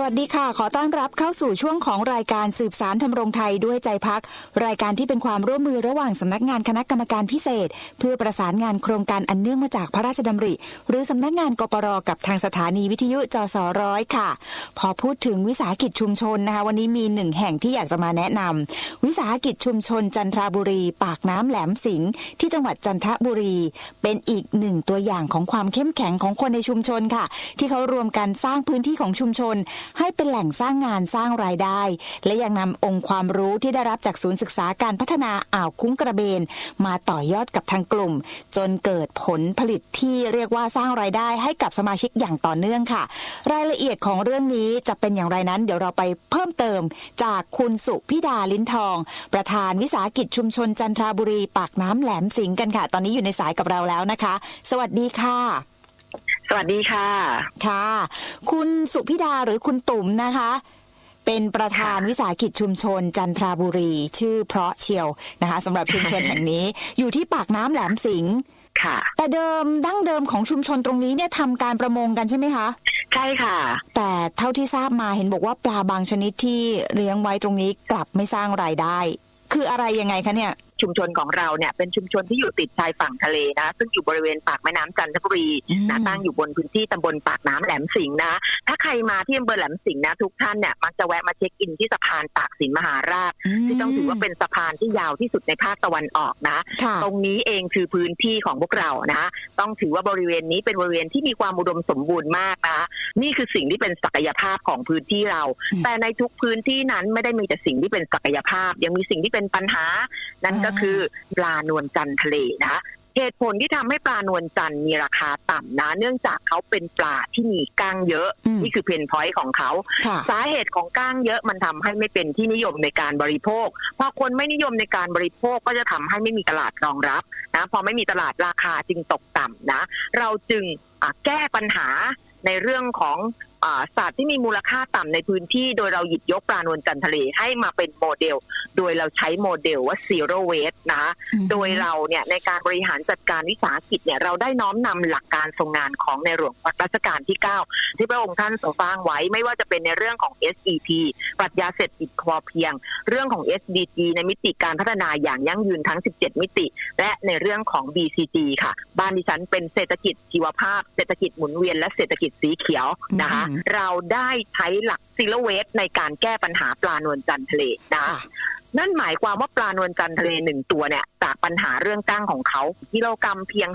สวัสดีค่ะ ขอต้อนรับเข้าสู่ช่วงของรายการสืบสารทำรงไทยด้วยใจพัก รายการที่เป็นความร่วมมือระหว่างสำนักงานคณะกรรมการพิเศษ เพื่อประสานงานโครงการอันเนื่องมาจากพระราชดำริ หรือสำนักงานกปรกับทางสถานีวิทยุจสร้อยค่ะ พอพูดถึงวิสาหกิจชุมชนนะคะ วันนี้มีหนึ่งแห่งที่อยากจะมาแนะนำวิสาหกิจชุมชนจันทราบุรี ปากน้ำแหลมสิงห์ที่จังหวัดจันทบุรี เป็นอีกหนึ่งตัวอย่างของความเข้มแข็งของคนในชุมชนค่ะ ที่เขารวมกันสร้างพื้นที่ของชุมชนให้เป็นแหล่งสร้างงานสร้างรายได้ และยังนำองค์ความรู้ที่ได้รับจากศูนย์ศึกษาการพัฒนาอ่าวคุ้งกระเบน มาต่อยอดกับทางกลุ่ม จนเกิดผลผลิตที่เรียกว่าสร้างรายได้ให้กับสมาชิกอย่างต่อเนื่องค่ะ รายละเอียดของเรื่องนี้จะเป็นอย่างไรนั้น เดี๋ยวเราไปเพิ่มเติม จากคุณสุพิดาลิ้นทอง ประธานวิสาหกิจชุมชนจันทราบุรี ปากน้ำแหลมสิงห์กันค่ะ ตอนนี้อยู่ในสายกับเราแล้วนะคะ สวัสดีค่ะ สวัสดีค่ะ ค่ะ คุณสุพิดาหรือคุณตุ่มนะคะ เป็นประธานวิสาหกิจชุมชนจันทราบุรี ชื่อเพราะเชียวนะคะสำหรับชุมชนแห่งนี้ อยู่ที่ปากน้ำแหลมสิงห์ค่ะ แต่เดิมดั้งเดิมของชุมชนตรงนี้เนี่ยทำการประมงกันใช่ไหมคะ ใช่ค่ะ แต่เท่าที่ทราบมาเห็นบอกว่าปลาบางชนิดที่เลี้ยงไว้ตรงนี้กลับไม่สร้างรายได้ คืออะไรยังไงคะเนี่ย ชุมชนของเราเนี่ยเป็นชุมชนที่อยู่ติดชายฝั่งทะเลนะ ซึ่งอยู่บริเวณปากแม่น้ำจันทบุรีอืมนะตั้งอยู่บนพื้นที่ตำบลปากน้ำแหลมสิงห์นะถ้าใครมาที่อำเภอแหลมสิงห์นะทุกท่านเนี่ยมักจะแวะมาเช็คอินที่สะพานตากสินมหาราชที่ต้องถือว่าเป็นสะพานที่ยาวที่สุดในภาคตะวันออกนะค่ะตรงนี้เองคือพื้นที่ของพวกเรานะต้องถือว่าบริเวณนี้เป็นบริเวณที่มีความอุดมสมบูรณ์มากนะนี่คือสิ่งที่เป็นศักยภาพของพื้นที่เราอืมแต่ในทุกพื้นที่นั้นไม่ได้มีแต่สิ่งที่เป็นศักยภาพ ยังมีสิ่งที่เป็นปัญหา นั่นก็อ่าคือปลานวลจันทร์ทะเลนะเหตุผลที่ทำให้ปลานวลจันทร์มีราคาต่ำนะ เนื่องจากเขาเป็นปลาที่มีก้างเยอะอืมนี่คือเพนพอยต์ของเขาค่ะสาเหตุของก้างเยอะมันทำให้ไม่เป็นที่นิยมในการบริโภคพอคนไม่นิยมในการบริโภคก็จะทำให้ไม่มีตลาดรองรับนะพอไม่มีตลาดราคาจึงตกต่ำนะ เราจึงอะแก้ปัญหาในเรื่องของอ่า สัตว์ที่มีมูลค่าต่ำในพื้นที่โดยเราหยิบยกปลานวลจันทร์ทะเลให้มาเป็นโมเดล โดยเราใช้โมเดลว่า zero waste นะโดยเราเนี่ยในการบริหารจัดการวิสาหกิจเนี่ยเราได้น้อมนำหลักการทรงงานของในหลวงรัชกาลที่ 9 ที่พระองค์ท่านทรงสร้างไว้ไม่ว่าจะเป็นในเรื่องของ SEP ปรัชญาเศรษฐกิจพอเพียง เรื่องของ SDG ในมิติการพัฒนาอย่างยั่งยืนทั้ง 17 มิติ และในเรื่องของ BCG ค่ะ บ้านดิฉันเป็นเศรษฐกิจชีวภาพ เศรษฐกิจหมุนเวียนและเศรษฐกิจสีเขียวนะคะอืมเราได้ใช้หลัก zero waste ในการแก้ปัญหาปลานวลจันทร์ทะเลนะคะค่ะนั่นหมายความว่าปลานวลจันทร์ทะเลหนึ่งตัวเนี่ย จากปัญหาเรื่องก้างของเขากิโลกรรัมเพียง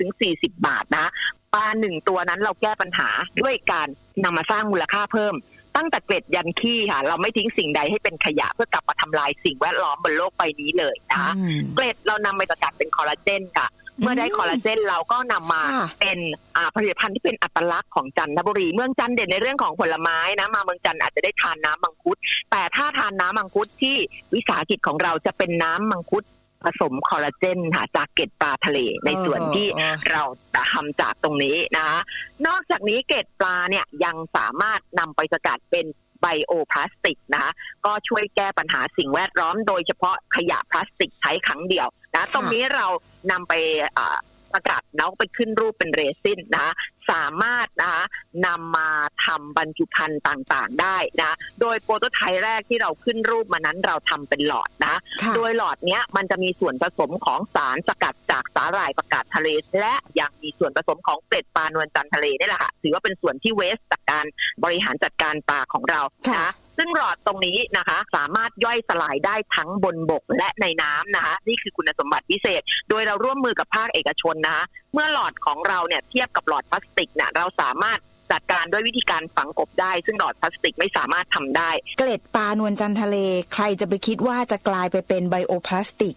30-40 บาทนะปลาหนึ่งตัวนั้นเราแก้ปัญหาด้วยการนำมาสร้างมูลค่าเพิ่ม ตั้งแต่เกล็ดยันขี้ค่ะ เราไม่ทิ้งสิ่งใดให้เป็นขยะเพื่อกลับมาทำลายสิ่งแวดล้อมบนโลกใบนี้เลยนะคะอืมเกล็ดเรานำไปสกัดเป็นคอลลาเจนค่ะ เมื่อได้คอลลาเจนเราก็นำมาค่ะเป็นอ่าผลิตภัณฑ์ที่เป็นอัตลักษณ์ของจันทบุรี เมืองจันทร์เด่นในเรื่องของผลไม้นะมาเมืองจันทร์อาจจะได้ทานน้ำมังคุด แต่ถ้าทานน้ำมังคุดที่วิสาหกิจของเราจะเป็นน้ำมังคุดผสมคอลลาเจนค่ะจากเกล็ดปลาทะเล ในส่วนที่เออเออเราจะทำจากตรงนี้นะคะนอกจากนี้เกล็ดปลาเนี่ยยังสามารถนำไปสกัดเป็นไบโอพลาสติกนะคะก็ช่วยแก้ปัญหาสิ่งแวดล้อมโดยเฉพาะขยะพลาสติกใช้ครั้งเดียวนะตรงนี้เรา นำไปอ่าสกัดแล้วไปขึ้นรูปเป็นเรซินนะคะสามารถนะคะนำมาทำบรรจุภัณฑ์ต่างๆ ได้นะโดยโปรโตไทป์แรกที่เราขึ้นรูปมานั้นเราทำเป็นหลอดนะค่ะโดยหลอดเนี้ยมันจะมีส่วนผสมของสารสกัดจากสาหร่ายประกาศทะเล และยังมีส่วนผสมของเกล็ดปลานวลจันทร์ทะเลนี่แหละค่ะถือว่าเป็นส่วนที่เวสจากการบริหารจัดการปลาของเราค่ะนะ ซึ่งหลอดตรงนี้นะคะ สามารถย่อยสลายได้ทั้งบนบกและในน้ำนะคะ นี่คือคุณสมบัติพิเศษ โดยเราร่วมมือกับภาคเอกชนนะคะ เมื่อหลอดของเราเนี่ยเทียบกับหลอดพลาสติกเนี่ยเราสามารถจัดการด้วยวิธีการฝังกบได้ ซึ่งหลอดพลาสติกไม่สามารถทำได้ เกล็ดปลานวลจันทร์ทะเล ใครจะไปคิดว่าจะกลายไปเป็นไบโอพลาสติก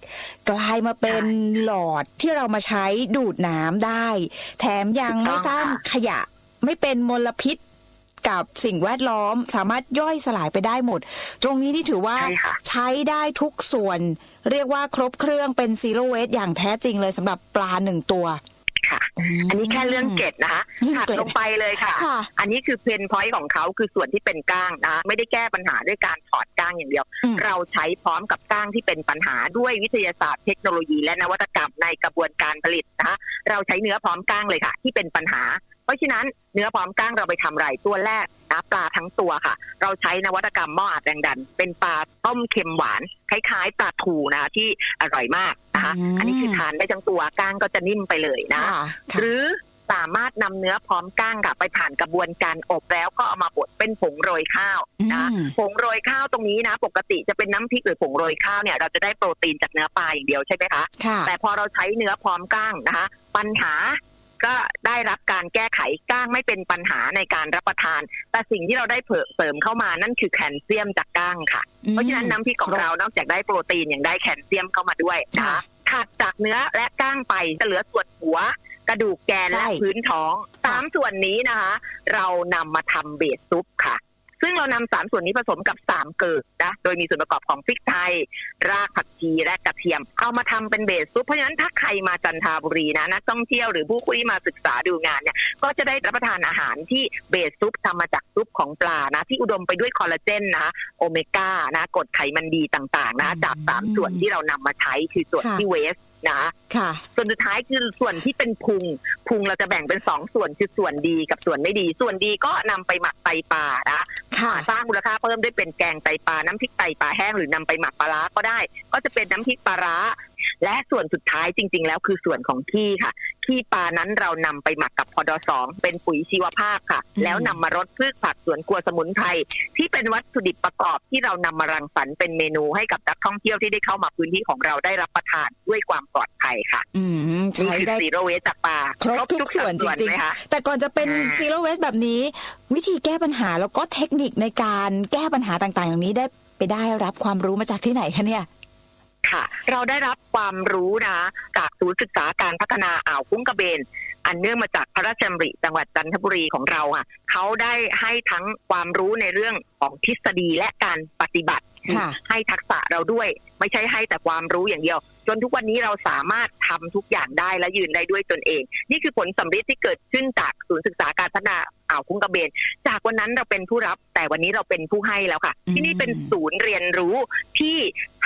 กลายมาเป็นหลอดที่เรามาใช้ดูดน้ำได้ แถมยังไม่สร้างขยะไม่เป็นมลพิษ กับสิ่งแวดล้อม สามารถย่อยสลายไปได้หมด ตรงนี้นี่ถือว่าใช่ค่ะใช้ได้ทุกส่วน เรียกว่าครบเครื่องเป็นซีโรเวสอย่างแท้จริงเลยสำหรับปลาหนึ่งตัวค่ะมอันนี้แค่เรื่องเกล็ดนะคะเรื่องถัดเกล็ดลงไปเลยค่ะค่ะ อันนี้คือเพนพอยต์ของเขาคือส่วนที่เป็นก้างนะ ไม่ได้แก้ปัญหาด้วยการถอดก้างอย่างเดียวอืมเราใช้พร้อมกับก้างที่เป็นปัญหาด้วยวิทยาศาสตร์เทคโนโลยีและนวัตกรรมในกระบวนการผลิตนะคะเราใช้เนื้อพร้อมก้างเลยค่ะ ที่เป็นปัญหา เพราะฉะนั้นเนื้อพร้อมก้างเราไปทำไรตัวแรกนะปลาทั้งตัวค่ะ เราใช้นวัตกรรมหม้ออัดแรงดัน เป็นปลาต้มเค็มหวาน คล้ายๆปลาทูนะคะที่อร่อยมากนะคะอืมอันนี้คือทานได้ทั้งตัวก้างก็จะนิ่มไปเลยนะค่ะหรือสามารถนำเนื้อพร้อมก้างค่ะไปผ่านกระบวนการอบแล้วก็เอามาบดเป็นผงโรยข้าวนะอืมผงโรยข้าวตรงนี้นะ ปกติจะเป็นน้ำพริกหรือผงโรยข้าวเนี่ยเราจะได้โปรตีนจากเนื้อปลาอย่างเดียวใช่ไหมคะค่ะแต่พอเราใช้เนื้อพร้อมก้างนะคะ ปัญหา ก็ได้รับการแก้ไขก้างไม่เป็นปัญหาในการรับประทาน แต่สิ่งที่เราได้เพิ่มเสริมเข้ามานั่นคือแคลเซียมจากก้างค่ะ เพราะฉะนั้นน้ำพริกของเรานอกจากได้โปรตีนยังได้แคลเซียมเข้ามาด้วยนะค่ะคะถัดจากเนื้อและก้างไปจะเหลือส่วนหัว กระดูกแกนและไส้พื้นท้องสามส่วนนี้นะคะ เรานำมาทำเบสซุปค่ะ ซึ่งเรานำสามส่วนนี้ผสมกับสามเกลือนะโดยมีส่วนประกอบของพริกไทย รากผักชีและกระเทียม เอามาทำเป็นเบสซุปเพราะฉะนั้นถ้าใครมาจันทบุรีนะนักท่องเที่ยวหรือผู้คุยมาศึกษาดูงานเนี่ยก็จะได้รับประทานอาหารที่เบสซุปทำมาจากซุปของปลานะ ที่อุดมไปด้วยคอลลาเจนนะโอเมก้านะกรดไขมันดีต่างๆ นะจากสามส่วนที่เรานำมาใช้คือส่วนที่เวส นะค่ะ ส่วนสุดท้ายคือส่วนที่เป็นพุง พุงเราจะแบ่งเป็นสองส่วนคือส่วนดีกับส่วนไม่ดี ส่วนดีก็นำไปหมักไตปลานะค่ะสร้างมูลค่าเพิ่มด้วยเป็นแกงไตปลาน้ำพริกไตปลาแห้งหรือนำไปหมักปลาร้าก็ได้ ก็จะเป็นน้ำพริกปลาร้าและส่วนสุดท้ายจริง ๆ แล้วคือส่วนของขี้ค่ะ ขี้ปลานั้นเรานำไปหมักกับพอดสองเป็นปุ๋ยชีวภาพค่ะอืมแล้วนำมารดพืชผักสวนครัวสมุนไพรที่เป็นวัตถุดิบประกอบที่เรานำมารังสรรค์เป็นเมนูให้กับนักท่องเที่ยวที่ได้เข้ามาพื้นที่ของเราได้รับประทานด้วยความปลอดภัยค่ะ อืมนี่ใช้คือได้ซีโรเวสจากปลาครบทุกส่วนจสัดริงไหมคะๆแต่ก่อนจะเป็นอ่าซีโร่เวสแบบนี้ วิธีแก้ปัญหาแล้วก็เทคนิคในการแก้ปัญหาต่างๆอย่างนี้ได้ไปได้รับความรู้มาจากที่ไหนคะเนี่ย ค่ะ เราได้รับความรู้นะจากศูนย์ศึกษาการพัฒนาอ่าวคุ้งกระเบน อันเนื่องมาจากพระราชดำริจังหวัดจันทบุรีของเราอะเขาได้ให้ทั้งความรู้ในเรื่องของทฤษฎีและการปฏิบัติค่ะให้ทักษะเราด้วย ไม่ใช่ให้แต่ความรู้อย่างเดียว จนทุกวันนี้เราสามารถทำทุกอย่างได้และยืนได้ด้วยตนเอง นี่คือผลสำเร็จที่เกิดขึ้นจากศูนย์ศึกษาการพัฒนาอ่าวคุ้งกระเบน จากวันนั้นเราเป็นผู้รับแต่วันนี้เราเป็นผู้ให้แล้วค่ะอืมที่นี่เป็นศูนย์เรียนรู้ที่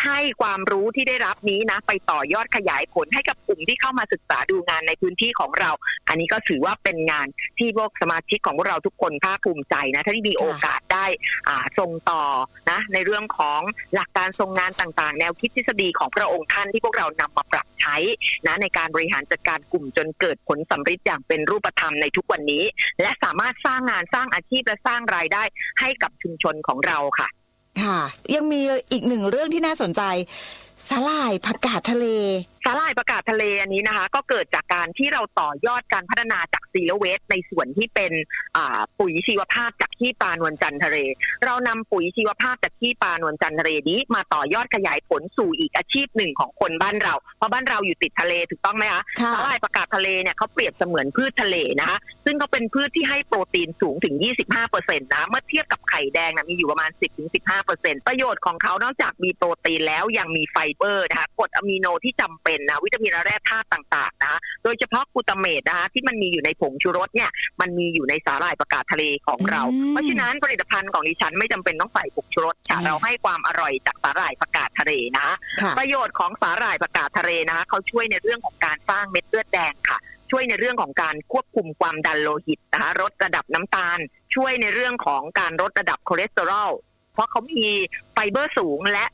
ให้ความรู้ที่ได้รับนี้นะ ไปต่อยอดขยายผลให้กับกลุ่มที่เข้ามาศึกษาดูงานในพื้นที่ของเรา อันนี้ก็ถือว่าเป็นงานที่พวกสมาชิกของพวกเราทุกคนภาคภูมิใจนะถ้าที่มีโอกาสได้อ่าส่งต่อนะในเรื่องของหลักการทรงงานต่างๆ แนวคิดทฤษฎีของพระองค์ท่านที่พวกเรานำมาปรับใช้นะในการบริหารจัดการกลุ่มจนเกิดผลสำเร็จอย่างเป็นรูปธรรมในทุกวันนี้ และสามารถสร้างงานสร้างอาชีพและสร้างรายได้ให้กับชุมชนของเราค่ะ ค่ะ ยังมีอีกหนึ่งเรื่องที่น่าสนใจ สาหร่ายผักกาดทะเล สาหร่ายประกาศทะเลอันนี้นะคะ ก็เกิดจากการที่เราต่อยอดการพัฒนาจากซีโรเวสในส่วนที่เป็นอ่าปุ๋ยชีวภาพจากขี้ปลานวลจันทร์ทะเล เรานำปุ๋ยชีวภาพจากขี้ปลานวลจันทร์ทะเลนี้ มาต่อยอดขยายผลสู่อีกอาชีพหนึ่งของคนบ้านเรา เพราะบ้านเราอยู่ติดทะเลถูกต้องไหมคะ ค่ะ สาหร่ายประกาศทะเลเนี่ยเขาเปรียบเสมือนพืชทะเลนะคะ ซึ่งเขาเป็นพืชที่ให้โปรตีนสูงถึง 25%นะ เมื่อเทียบกับไข่แดงนะมีอยู่ประมาณ 10-15%ประโยชน์ของเขานอกจากมีโปรตีนแล้วยังมีไฟเบอร์นะคะกรดอะมิโนที่จำเป็นนะวิตามินและแร่ธาตุต่างๆนะโดยเฉพาะกลูตาเมตนะคะที่มันมีอยู่ในผงชูรสเนี่ยมันมีอยู่ในสาหร่ายประกาศทะเลของเราอืมเพราะฉะนั้นผลิตภัณฑ์ของดิฉันไม่จำเป็นต้องใส่ผงชูรสค่ะอืมเราให้ความอร่อยจากสาหร่ายประกาศทะเลนะค่ะประโยชน์ของสาหร่ายประกาศทะเลนะคะเขาช่วยในเรื่องของการสร้างเม็ดเลือดแดงค่ะช่วยในเรื่องของการควบคุมความดันโลหิตนะคะลดระดับน้ำตาล ช่วยในเรื่องของการลดระดับคอเลสเตอรอลเพราะเขามีไฟเบอร์สูงและ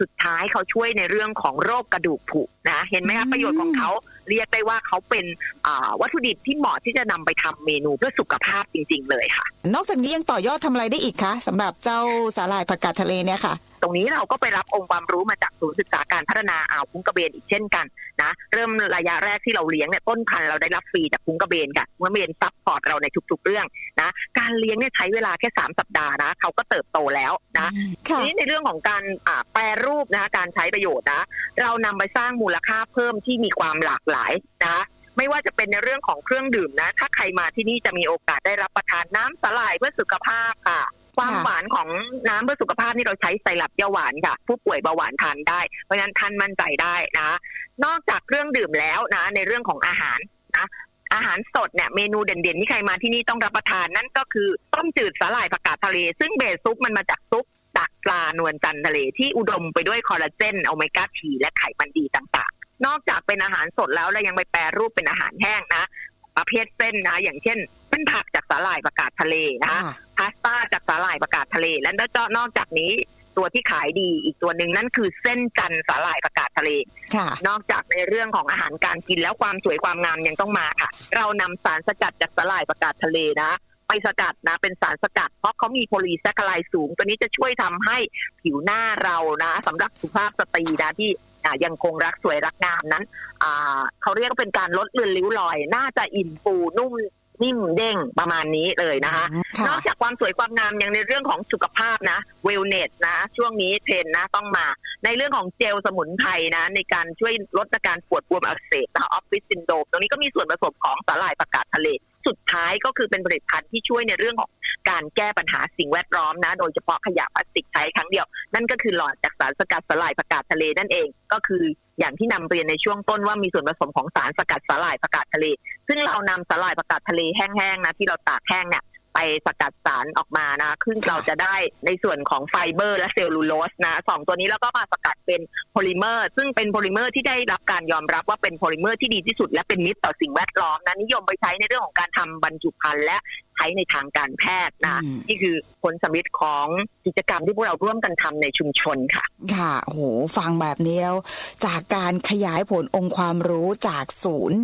สุดท้ายเขาช่วยในเรื่องของโรคกระดูกผุนะ เห็นไหมอืคะมประโยชน์ของเขา เรียกได้ว่าเขาเป็นอ่าวัตถุดิบที่เหมาะที่จะนำไปทำเมนูเพื่อสุขภาพจริง ๆ เลยค่ะ นอกจากนี้ยังต่อยอดทำอะไรได้อีกคะสำหรับเจ้าสาหร่ายผักกาดทะเลเนี่ยค่ะ ตรงนี้เราก็ไปรับองค์ความรู้มาจากศูนย์ศึกษาการพัฒนาอ่าวคุ้งกระเบนอีกเช่นกันนะเริ่มระยะแรกที่เราเลี้ยงเนี่ยต้นพันธุ์เราได้รับฟรีจากคุ้งกระเบนค่ะคุ้งกระเบนซัพพอร์ตเราในทุก ๆ เรื่องนะการเลี้ยงเนี่ยใช้เวลาแค่ 3 สัปดาห์นะเขาก็เติบโตแล้วนะค่ะทีนี้ในเรื่องของการอ่าแปรรูปนะการใช้ประโยชน์นะเรานำไปสร้างมูลค่าเพิ่มที่มีความหลากหลายนะไม่ว่าจะเป็นในเรื่องของเครื่องดื่มนะ ถ้าใครมาที่นี่จะมีโอกาสได้รับประทานน้ำสลายเพื่อสุขภาพค่ะ ความหวานของน้ำเพื่อสุขภาพนี่เราใช้ไซรัปเยาหวานค่ะ ผู้ป่วยเบาหวานทานได้ เพราะฉะนั้นท่านมั่นใจได้นะ นอกจากเครื่องดื่มแล้วนะ ในเรื่องของอาหารนะอาหารสดเนี่ยเมนูเด่นๆที่ใครมาที่นี่ต้องรับประทานนั่นก็คือต้มจืดสาหร่ายผักกาดทะเล ซึ่งเบสซุปมันมาจากซุปตักปลานวลจันทร์ทะเลที่อุดมไปด้วยคอลลาเจนโอเมก้าทีและไขมันดีต่างๆ นอกจากเป็นอาหารสดแล้วเรายังไปแปรรูปเป็นอาหารแห้งนะ ประเภทเส้นนะ อย่างเช่นเป็นผักจากสาหร่ายผักกาดทะเลนะค่ะพาสต้าจากสาหร่ายผักกาดทะเล และนอกจากนี้ตัวที่ขายดีอีกตัวหนึ่งนั่นคือเส้นจันทร์สาหร่ายผักกาดทะเลค่ะนอกจากในเรื่องของอาหารการกินแล้วความสวยความงามยังต้องมาค่ะ เรานำสารสกัดจากสาหร่ายผักกาดทะเลนะไปสกัดนะ เป็นสารสกัด เพราะเขามีโพลีแซคคาไลด์สูง ตัวนี้จะช่วยทำให้ผิวหน้าเรานะสำหรับสุภาพสตรีนะที่อ่า ยังคงรักสวยรักงามนั้นอ่าเขาเรียกว่าเป็นการลดเลือนริ้วรอย น่าจะอิ่มฟูนุ่มนิ่มเด้งประมาณนี้เลยนะคะนค่ะอกจากความสวยความงามยังในเรื่องของสุขภาพนะเวลเนสนะช่วงนี้เทรนด์นะต้องมาในเรื่องของเจลสมุนไพรนะ ในการช่วยลดอาการปวดบวมอักเสบนะออฟฟิศซินโดรมตรงนี้ก็มีส่วนผสมของสาหร่ายประกาศทะเล สุดท้ายก็คือเป็นผลิตภัณฑ์ที่ช่วยในเรื่องของ การแก้ปัญหาสิ่งแวดล้อมนะ โดยเฉพาะขยะพลาสติกใช้ครั้งเดียว นั่นก็คือหลอดจากสารสกัดสลายผักกาดทะเลนั่นเอง ก็คืออย่างที่นำเรียนในช่วงต้นว่ามีส่วนผสมของสารสกัดสลายผักกาดทะเล ซึ่งเรานำสลายผักกาดทะเลแห้งๆนะที่เราตากแห้งเนี่ย ไปสกัดสารออกมานะซึ่งเราจะได้ในส่วนของไฟเบอร์และเซลลูโลสนะสองตัวนี้แล้วก็มาสกัดเป็นโพลิเมอร์ ซึ่งเป็นโพลิเมอร์ที่ได้รับการยอมรับว่าเป็นโพลิเมอร์ที่ดีที่สุด และเป็นมิตรต่อสิ่งแวดล้อมนะนิยมไปใช้ในเรื่องของการทำบรรจุภัณฑ์และใช้ในทางการแพทย์นะอืมนี่คือผลสำลิดของกิจกรรมที่พวกเราร่วมกันทำในชุมชนค่ะ ค่ะโหฟังแบบนี้แล้วจากการขยายผลองค์ความรู้จากศูนย์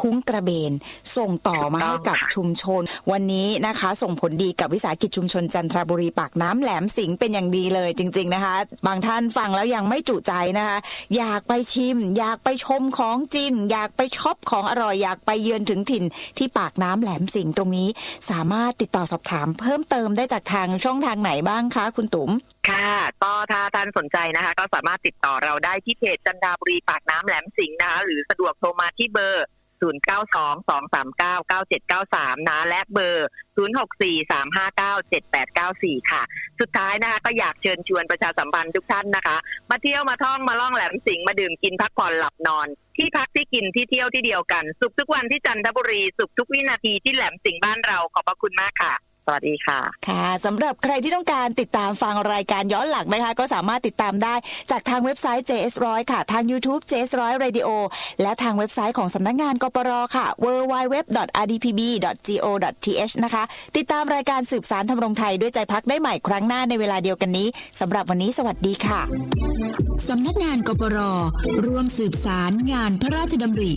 คุ้งกระเบน ส่งต่อมาให้กับชุมชน วันนี้นะคะ ส่งผลดีกับวิสาหกิจชุมชนจันทบุรีปากน้ำแหลมสิงเป็นอย่างดีเลยจริง ๆนะคะ บางท่านฟังแล้วยังไม่จุใจนะคะ อยากไปชิม อยากไปชมของจริง อยากไปช็อปของอร่อยอยากไปเยือนถึงถิ่นที่ปากน้ำแหลมสิงตรงนี้ สามารถติดต่อสอบถาม เพิ่มเติมได้จากทางช่องทางไหนบ้างคะคุณตุ๋มค่ะก็ถ้าท่านสนใจนะคะ ก็สามารถติดต่อเราได้ที่เพจจันดาบุรีปากน้ำแหลมสิงห์นะคะ หรือสะดวกโทรมาที่เบอร์ 0922399793 นะและเบอร์ 0643597894 ค่ะ สุดท้ายนะคะก็อยากเชิญชวนประชาสัมพันธ์ทุกท่านนะคะ มาเที่ยวมาท่องมาล่องแหลมสิงห์มาดื่มกินพักผ่อนหลับนอน ที่พักที่กินที่เที่ยวที่เดียวกัน สุขทุกวันที่จันทบุรี สุขทุกวินาทีที่แหลมสิงห์บ้านเราขอบพระคุณมากค่ะ สวัสดีค่ะ ค่ะสำหรับใครที่ต้องการติดตามฟังรายการย้อนหลังนะคะ ก็สามารถติดตามได้จากทางเว็บไซต์ JS100 ค่ะ ทาง YouTube JS100 Radio และทางเว็บไซต์ของสำนักงานกปรค่ะ www.rdpb.go.th นะคะ ติดตามรายการสืบสารทำรงไทยด้วยใจพักได้ใหม่ครั้งหน้าในเวลาเดียวกันนี้สำหรับวันนี้สวัสดีค่ะสำนักงานกปรร่วมสืบสารงานพระราชดำริ